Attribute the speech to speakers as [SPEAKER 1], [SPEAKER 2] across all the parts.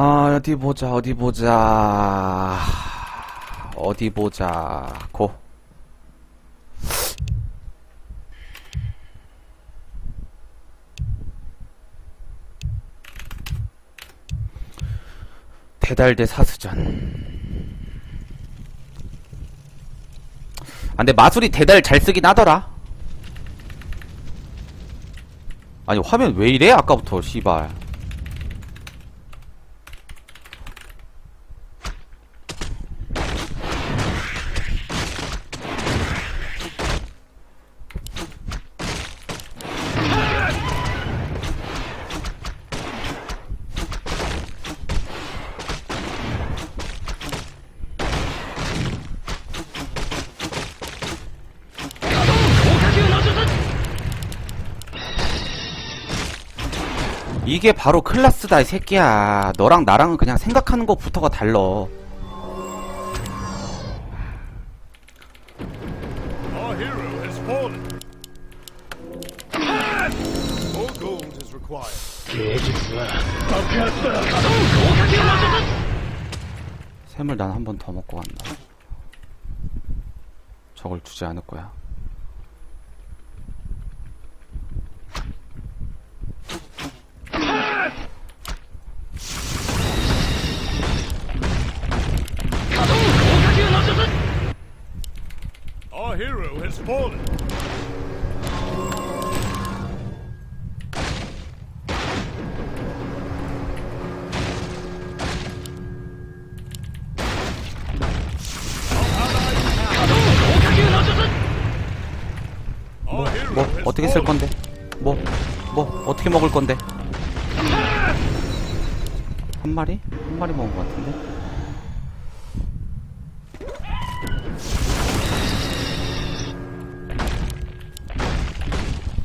[SPEAKER 1] 아, 어디 보자, 어디 보자. 어디 보자. 고. 대달대 사수전. 아, 근데 마술이 대달 잘 쓰긴 하더라. 아니, 화면 왜 이래? 아까부터, 씨발. 이게 바로 클라스다 이 새끼야. 너랑 나랑은 그냥 생각하는 것부터가 달라. 샘을 난 한 번 더 먹고 간다. 저걸 주지 않을 거야.
[SPEAKER 2] Hero
[SPEAKER 1] 뭐,
[SPEAKER 2] has
[SPEAKER 1] 어떻게 쓸. 건데? 뭐, 뭐, 어떻게 먹을 건데? 한 마리? 한 마리 먹은 것 같은데?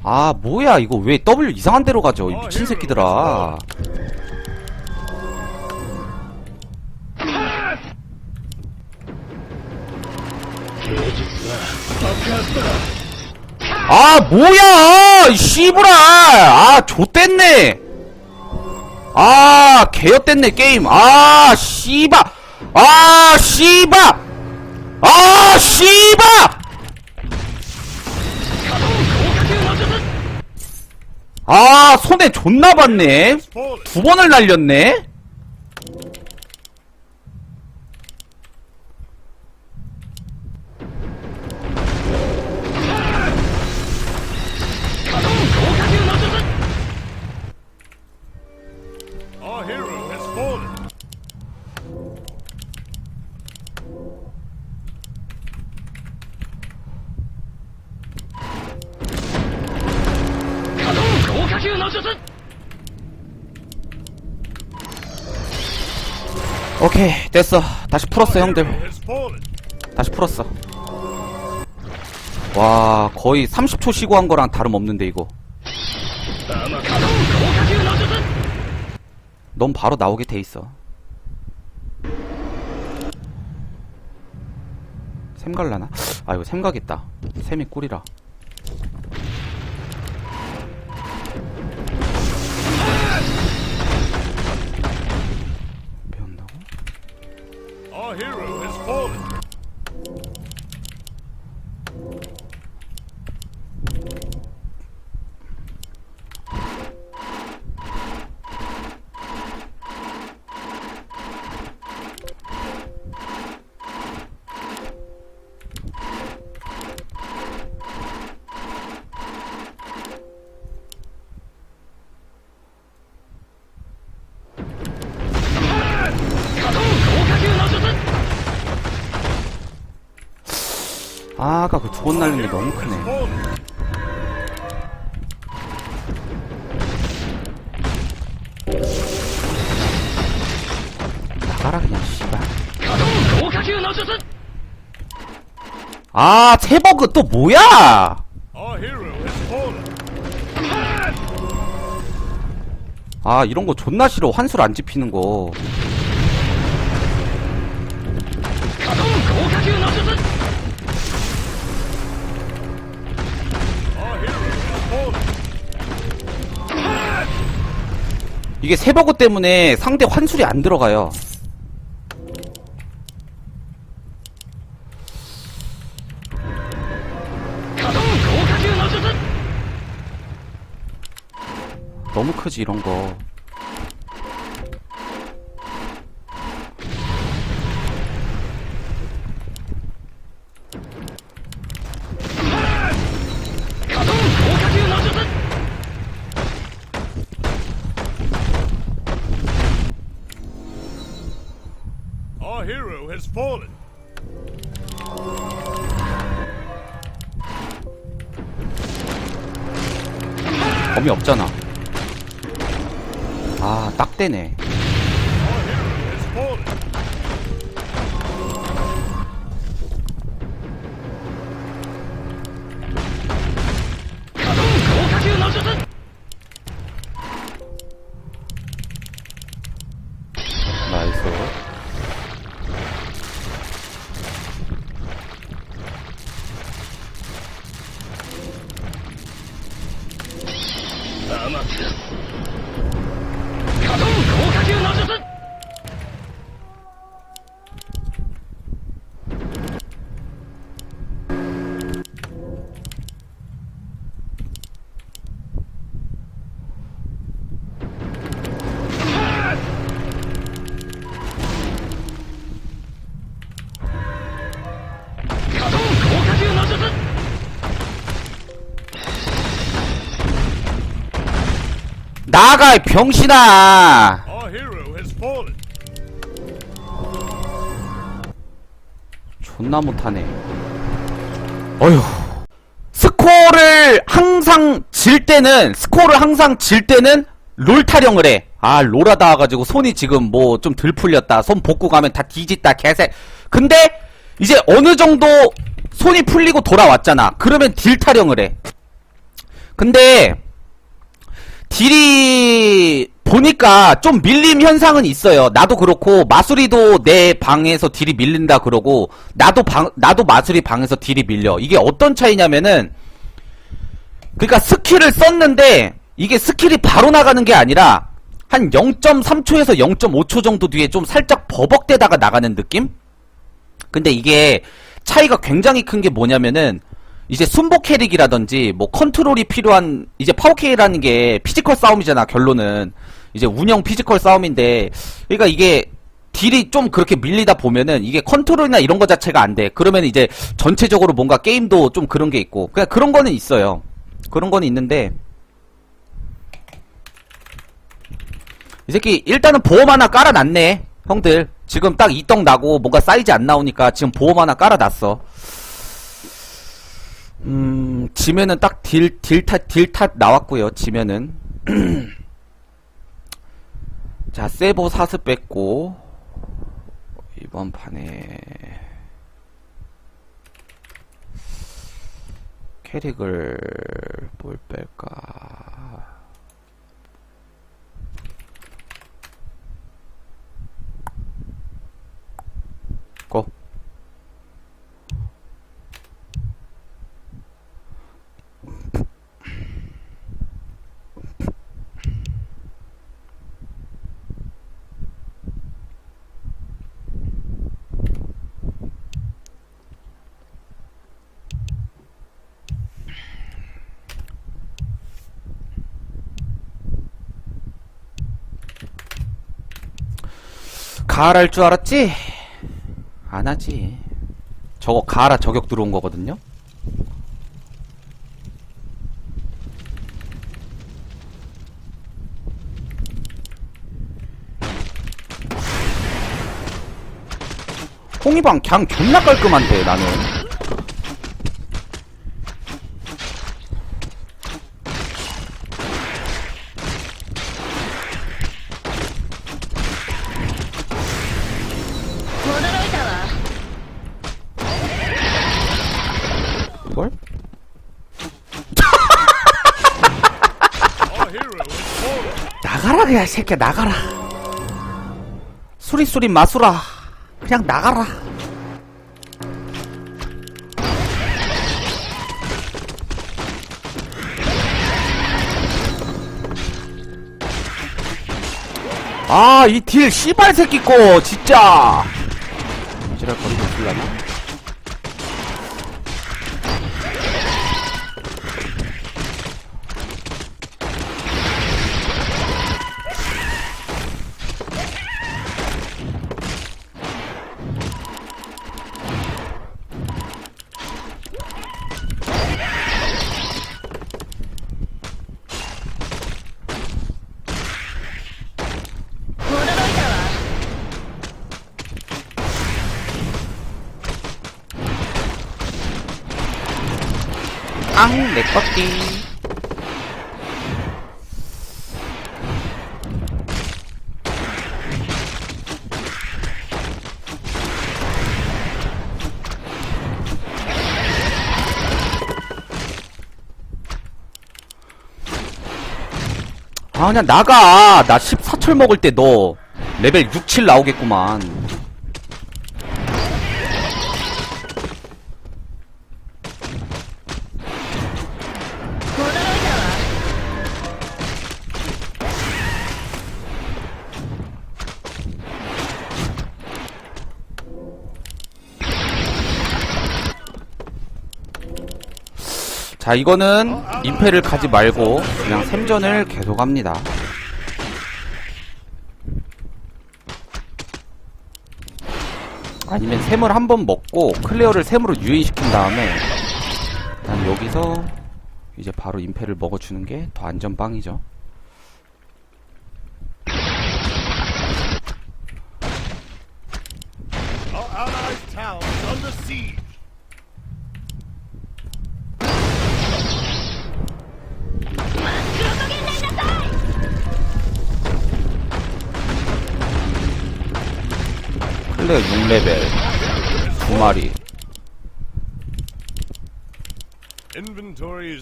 [SPEAKER 1] 아, 뭐야, 이거 왜 W 이상한 데로 가죠? 이 미친 새끼들아. 아, 뭐야! 이 씨부라! 아, 좆됐네! 아, 개였됐네, 게임. 아, 씨바! 아, 씨바! 아, 씨바! 아, 손에 존나 봤네? 두 번을 날렸네? 오케이, 됐어. 다시 풀었어, 형들. 다시 풀었어. 와, 거의 30초 쉬고 한 거랑 다름없는데, 이거. 넌 바로 나오게 돼 있어. 샘 갈라나? 아, 이거 샘 가겠다. 샘이 꿀이라. 아, 아까 그 두 번 날린 게 너무 크네. 나가라, 그냥, 씨발. 아, 체버그 또 뭐야! 아, 이런 거 존나 싫어. 환술 안 집히는 거. 이게 세버그 때문에 상대 환술이 안 들어가요. 너무 크지 이런 거.
[SPEAKER 2] Our hero has fallen.
[SPEAKER 1] 범위 없잖아. 아, 딱 되네. 나가, 이 병신아! 존나 못하네. 어휴. 스코어를 항상 질 때는, 스코어를 항상 질 때는 롤 타령을 해. 아, 롤 하다 와가지고 손이 지금 뭐 좀 덜 풀렸다. 손 복구 가면 다 뒤집다, 개새. 근데, 이제 어느 정도 손이 풀리고 돌아왔잖아. 그러면 딜 타령을 해. 근데, 딜이 보니까 좀 밀림 현상은 있어요. 나도 그렇고 마수리도 내 방에서 딜이 밀린다 그러고 나도 방 나도 마수리 방에서 딜이 밀려. 이게 어떤 차이냐면은 그러니까 스킬을 썼는데 이게 스킬이 바로 나가는 게 아니라 한 0.3초에서 0.5초 정도 뒤에 좀 살짝 버벅대다가 나가는 느낌? 근데 이게 차이가 굉장히 큰 게 뭐냐면은 이제 순보 캐릭이라든지 뭐 컨트롤이 필요한 이제 파워케이라는 게 피지컬 싸움이잖아 결론은. 이제 운영 피지컬 싸움인데 그러니까 이게 딜이 좀 그렇게 밀리다 보면은 이게 컨트롤이나 이런 거 자체가 안 돼. 그러면 이제 전체적으로 뭔가 게임도 좀 그런 게 있고. 그냥 그런 거는 있어요. 그런 거는 있는데. 이 새끼 일단은 보험 하나 깔아놨네 형들. 지금 딱 이떡 나고 뭔가 사이즈 안 나오니까 지금 보험 하나 깔아놨어 음, 지면은 딱 딜, 딜탓, 딜탓 나왔고요 지면은. 자, 세보 사스 뺐고, 이번 판에, 캐릭을, 뭘 뺄까. 고. 가을할 줄 알았지? 안 하지. 저거 가라 저격 들어온 거거든요? 홍이방 그냥 존나 깔끔한데 나는 이 새끼야 나가라 수리수리 마수라 그냥 나가라 아, 이 딜 씨발 새끼 거, 진짜. 지랄 거리고 있을라나? 앙, 내 꺾기. 아, 그냥 나가. 나 14철 먹을 때 너 레벨 6, 7 나오겠구만. 자, 이거는 임페를 가지 말고 그냥 샘전을 계속 합니다. 아니면 샘을 한 번 먹고 클레어를 샘으로 유인시킨 다음에 난 여기서 이제 바로 임페를 먹어주는 게 더 안전빵이죠.
[SPEAKER 2] Under siege.
[SPEAKER 1] 클레어 6레벨. 두 마리.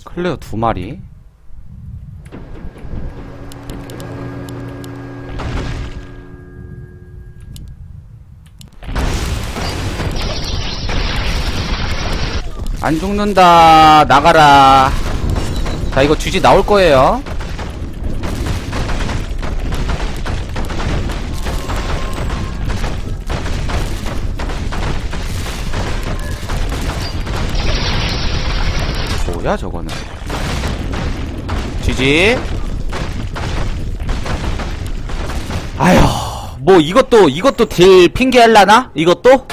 [SPEAKER 1] 클레어 두 마리. 안 죽는다. 나가라. 자 이거 쥐지 나올 거예요 뭐야 저거는 쥐지 아휴 뭐 이것도 이것도 딜 핑계 할라나? 이것도?